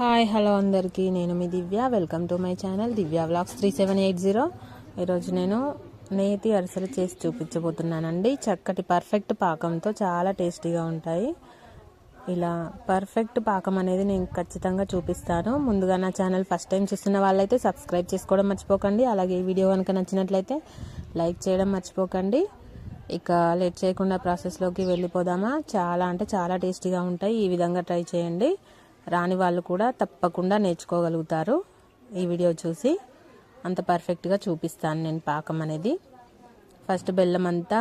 Hi hello అందరికీ. నేను మీ Divya. Welcome to my channel Divya vlogs three seven eight zero. ఈరోజు నేను నేతి అరిసెలు చేసి చూపించబోతున్నానండి. చక్కటి పర్ఫెక్ట్ పాకంతో చాలా టేస్టీగా ఉంటాయి. ఇలా పర్ఫెక్ట్ పాకం అనేది నేను ఖచ్చితంగా చూపిస్తాను. ముందుగా నా ఛానల్ ఫస్ట్ టైం చూస్తున్న వాళ్ళైతే సబ్స్క్రైబ్ చేసుకోవడం మర్చిపోకండి. అలాగే ఈ వీడియో కనుక నచ్చినట్లయితే లైక్ చేయడం మర్చిపోకండి. ఇక లేట్ చేయకుండా ప్రాసెస్లోకి వెళ్ళిపోదామా? చాలా అంటే చాలా టేస్టీగా ఉంటాయి. ఈ విధంగా ట్రై చేయండి. రాని వాళ్ళు కూడా తప్పకుండా నేర్చుకోగలుగుతారు. ఈ వీడియో చూసి అంత పర్ఫెక్ట్గా చూపిస్తాను నేను పాకం అనేది. ఫస్ట్ బెల్లం అంతా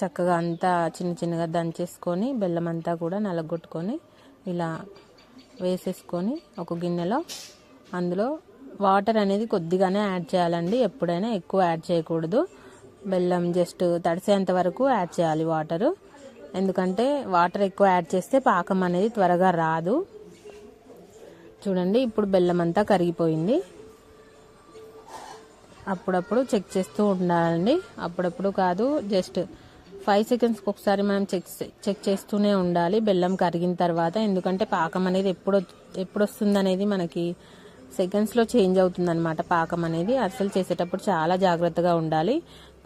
చక్కగా అంతా చిన్న చిన్నగా దంచేసుకొని బెల్లం అంతా కూడా నలగొట్టుకొని ఇలా వేసేసుకొని ఒక గిన్నెలో అందులో వాటర్ అనేది కొద్దిగానే యాడ్ చేయాలండి. ఎప్పుడైనా ఎక్కువ యాడ్ చేయకూడదు. బెల్లం జస్ట్ తడిసేంత వరకు యాడ్ చేయాలి వాటరు ఎందుకంటే వాటర్ ఎక్కువ యాడ్ చేస్తే పాకం అనేది త్వరగా రాదు. చూడండి ఇప్పుడు బెల్లం అంతా కరిగిపోయింది. అప్పుడప్పుడు చెక్ చేస్తూ ఉండాలండి. అప్పుడప్పుడు కాదు జస్ట్ ఫైవ్ సెకండ్స్కి ఒకసారి మనం చెక్ చెక్ చేస్తూనే ఉండాలి బెల్లం కరిగిన తర్వాత. ఎందుకంటే పాకం అనేది ఎప్పుడు ఎప్పుడు వస్తుంది అనేది మనకి సెకండ్స్లో చేంజ్ అవుతుంది అనమాట పాకం అనేది అసలు చేసేటప్పుడు చాలా జాగ్రత్తగా ఉండాలి.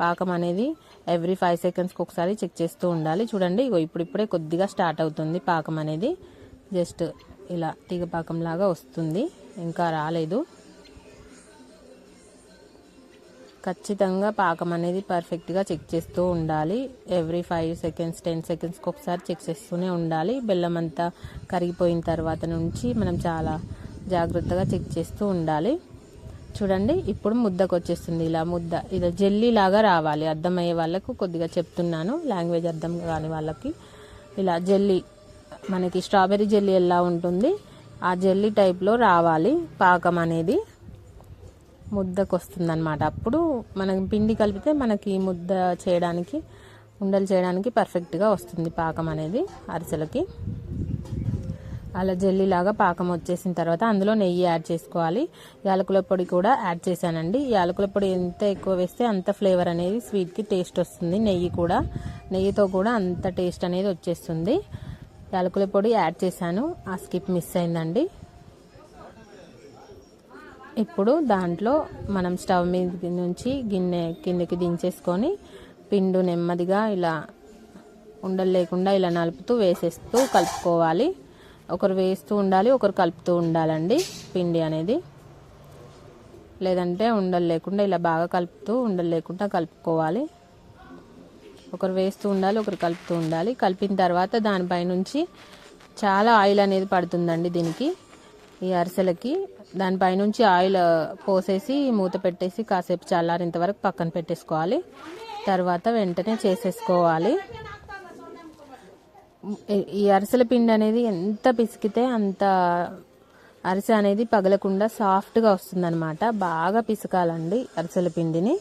పాకం అనేది ఎవ్రీ ఫైవ్ సెకండ్స్కి ఒకసారి చెక్ చేస్తూ ఉండాలి. చూడండి ఇగో ఇప్పుడు ఇప్పుడే కొద్దిగా స్టార్ట్ అవుతుంది పాకం అనేది. జస్ట్ ఇలా తీగ పాకం లాగా వస్తుంది. ఇంకా రాలేదు. ఖచ్చితంగా పాకం అనేది పర్ఫెక్ట్గా చెక్ చేస్తూ ఉండాలి. ఎవ్రీ ఫైవ్ సెకండ్స్ టెన్ సెకండ్స్కి ఒకసారి చెక్ చేస్తూనే ఉండాలి. బెల్లం అంతా కరిగిపోయిన తర్వాత నుంచి మనం చాలా జాగ్రత్తగా చెక్ చేస్తూ ఉండాలి. చూడండి ఇప్పుడు ముద్దకు వచ్చేస్తుంది ఇలా ముద్ద. ఇది జెల్లీ లాగా రావాలి. అర్థమయ్యే వాళ్ళకు కొద్దిగా చెప్తున్నాను. లాంగ్వేజ్ అర్థం కాని వాళ్ళకి. ఇలా జెల్లీ మనకి స్ట్రాబెర్రీ జెల్లీ ఎలా ఉంటుంది ఆ జెల్లీ టైప్లో రావాలి. పాకం అనేది ముద్దకు వస్తుందన్నమాట అప్పుడు మనం పిండి కలిపితే మనకి ముద్ద చేయడానికి ఉండలు చేయడానికి పర్ఫెక్ట్గా వస్తుంది పాకం అనేది అరిసెలకి. అలా జెల్లీలాగా పాకం వచ్చేసిన తర్వాత అందులో నెయ్యి యాడ్ చేసుకోవాలి. యాలకుల పొడి కూడా యాడ్ చేశానండి. యాలకుల పొడి ఎంత ఎక్కువ వేస్తే అంత ఫ్లేవర్ అనేది స్వీట్కి టేస్ట్ వస్తుంది. నెయ్యి కూడా నెయ్యితో కూడా అంత టేస్ట్ అనేది వచ్చేస్తుంది. యాలకుల పొడి యాడ్ చేశాను. ఆ స్కిప్ మిస్ అయిందండి. ఇప్పుడు దాంట్లో మనం స్టవ్ మీద నుంచి గిన్నె కిందకి దించేసుకొని పిండు నెమ్మదిగా ఇలా ఉండలు లేకుండా ఇలా నలుపుతూ వేసేస్తూ కలుపుకోవాలి. ఒకరు వేస్తూ ఉండాలి ఒకరు కలుపుతూ ఉండాలండి పిండి అనేది. లేదంటే ఉండలు లేకుండా ఇలా బాగా కలుపుతూ ఉండలు లేకుండా కలుపుకోవాలి. ఒకరు వేస్తూ ఉండాలి ఒకరు కలుపుతూ ఉండాలి. కలిపిన తర్వాత దానిపైనుంచి చాలా ఆయిల్ అనేది పడుతుందండి దీనికి ఈ అరిసెలకి. దానిపైనుంచి ఆయిల్ పోసేసి మూత పెట్టేసి కాసేపు చల్లారేంత వరకు పక్కన పెట్టేసుకోవాలి. తర్వాత వెంటనే చేసేసుకోవాలి. ఈ అరిసెల పిండి అనేది ఎంత పిసికితే అంత అరిసె అనేది పగలకుండా సాఫ్ట్గా వస్తుందన్నమాట. బాగా పిసకాలండి అరిసెల పిండిని.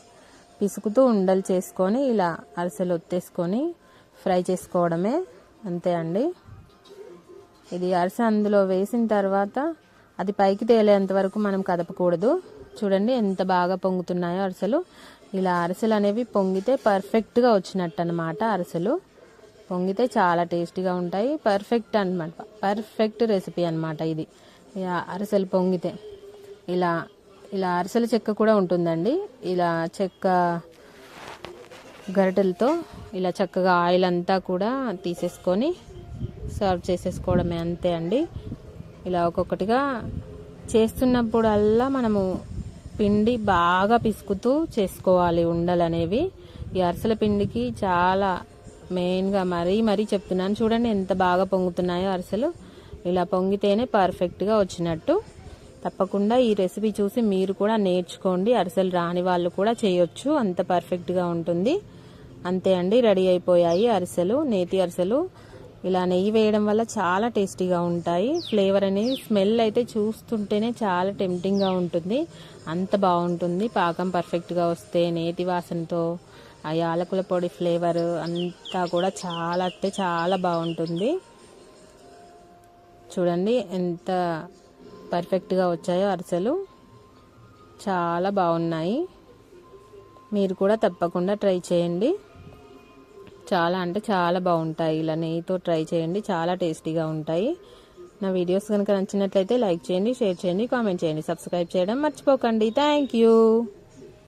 పిసుకుతూ ఉండలు చేసుకొని ఇలా అరిసెలు ఒత్తేసుకొని ఫ్రై చేసుకోవడమే అంతే అండి. ఇది అరిసె అందులో వేసిన తర్వాత అది పైకి తేలేంత వరకు మనం కదపకూడదు. చూడండి ఎంత బాగా పొంగుతున్నాయో అరిసెలు. ఇలా అరిసెలు అనేవి పొంగితే పర్ఫెక్ట్గా వచ్చినట్టు అనమాట అరిసెలు. పొంగితే చాలా టేస్టీగా ఉంటాయి. పర్ఫెక్ట్ అనమాట పర్ఫెక్ట్ రెసిపీ అనమాట ఇది. అరిసెలు పొంగితే. ఇలా ఇలా అరిసెల చెక్క కూడా ఉంటుందండి. ఇలా చెక్క గరిటెలతో ఇలా చక్కగా ఆయిల్ అంతా కూడా తీసేసుకొని సర్వ్ చేసేసుకోవడమే అంతే అండి. ఇలా ఒక్కొక్కటిగా చేస్తున్నప్పుడల్లా మనము పిండి బాగా పిసుకుతూ చేసుకోవాలి ఉండలు అనేవి ఈ అరిసెల పిండికి చాలా మెయిన్గా మరీ మరీ చెప్తున్నాను. చూడండి ఎంత బాగా పొంగుతున్నాయో అరిసెలు. ఇలా పొంగితేనే పర్ఫెక్ట్గా వచ్చినట్టు. తప్పకుండా ఈ రెసిపీ చూసి మీరు కూడా నేర్చుకోండి. అరిసెలు రాని వాళ్ళు కూడా చేయొచ్చు. అంత పర్ఫెక్ట్గా ఉంటుంది. అంతే అండి రెడీ అయిపోయాయి అరిసెలు నేతి అరిసెలు. ఇలా నెయ్యి వేయడం వల్ల చాలా టేస్టీగా ఉంటాయి. ఫ్లేవర్ అనేది స్మెల్ అయితే చూస్తుంటేనే చాలా టెంప్టింగ్గా ఉంటుంది. అంత బాగుంటుంది. పాకం పర్ఫెక్ట్గా వస్తే నేతి వాసనతో ఆ యాలకుల పొడి ఫ్లేవర్ అంతా కూడా చాలా అంటే చాలా బాగుంటుంది. చూడండి ఎంత పర్ఫెక్ట్గా వచ్చాయో అరిసెలు. చాలా బాగున్నాయి. మీరు కూడా తప్పకుండా ట్రై చేయండి. చాలా అంటే చాలా బాగుంటాయి. ఇలా నెయ్యితో ట్రై చేయండి. చాలా టేస్టీగా ఉంటాయి. నా వీడియోస్ కనుక నచ్చినట్లయితే లైక్ చేయండి షేర్ చేయండి కామెంట్ చేయండి. సబ్స్క్రైబ్ చేయడం మర్చిపోకండి. Thank you.